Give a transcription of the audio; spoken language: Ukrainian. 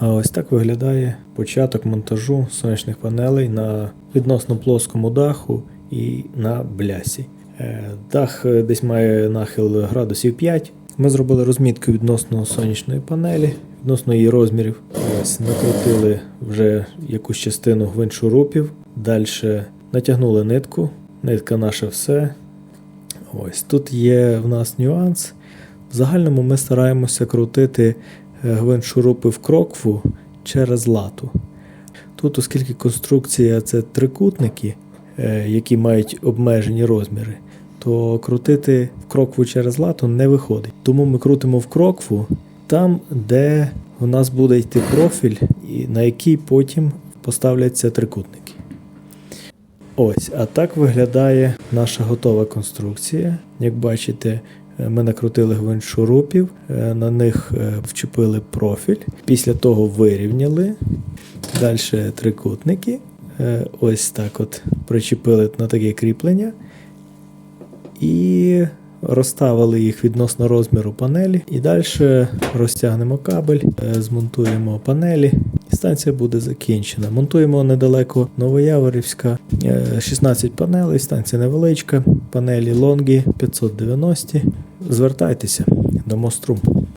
А ось так виглядає початок монтажу сонячних панелей на відносно плоскому даху і на блясі. Е, Дах е, десь має нахил градусів 5. Ми зробили розмітку відносно сонячної панелі, відносно її розмірів. Ось накрутили вже якусь частину гвинт шурупів. Далі натягнули нитку. Нитка наше все. Ось тут є в нас нюанс. В загальному ми стараємося крутити е, гвинт шурупи в крокву через лату. Тут, оскільки конструкція це трикутники, е, які мають обмежені розміри, то крутити в крокву через лату не виходить. Тому ми крутимо в крокву там, де у нас буде йти профіль, на який потім поставляться трикутники. Ось, а так виглядає наша готова конструкція. Як бачите, ми накрутили гвинт шурупів, е, на них е, вчепили профіль, після того вирівняли. Далі трикутники. Е, Ось так от причепили на таке кріплення. І розставили їх відносно розміру панелі. І далі розтягнемо кабель, е, змонтуємо панелі. І станція буде закінчена. Монтуємо недалеко Новояворівська. Е, 16 панелей, станція невеличка. Панелі лонгі 590. Звертайтеся до Мострум.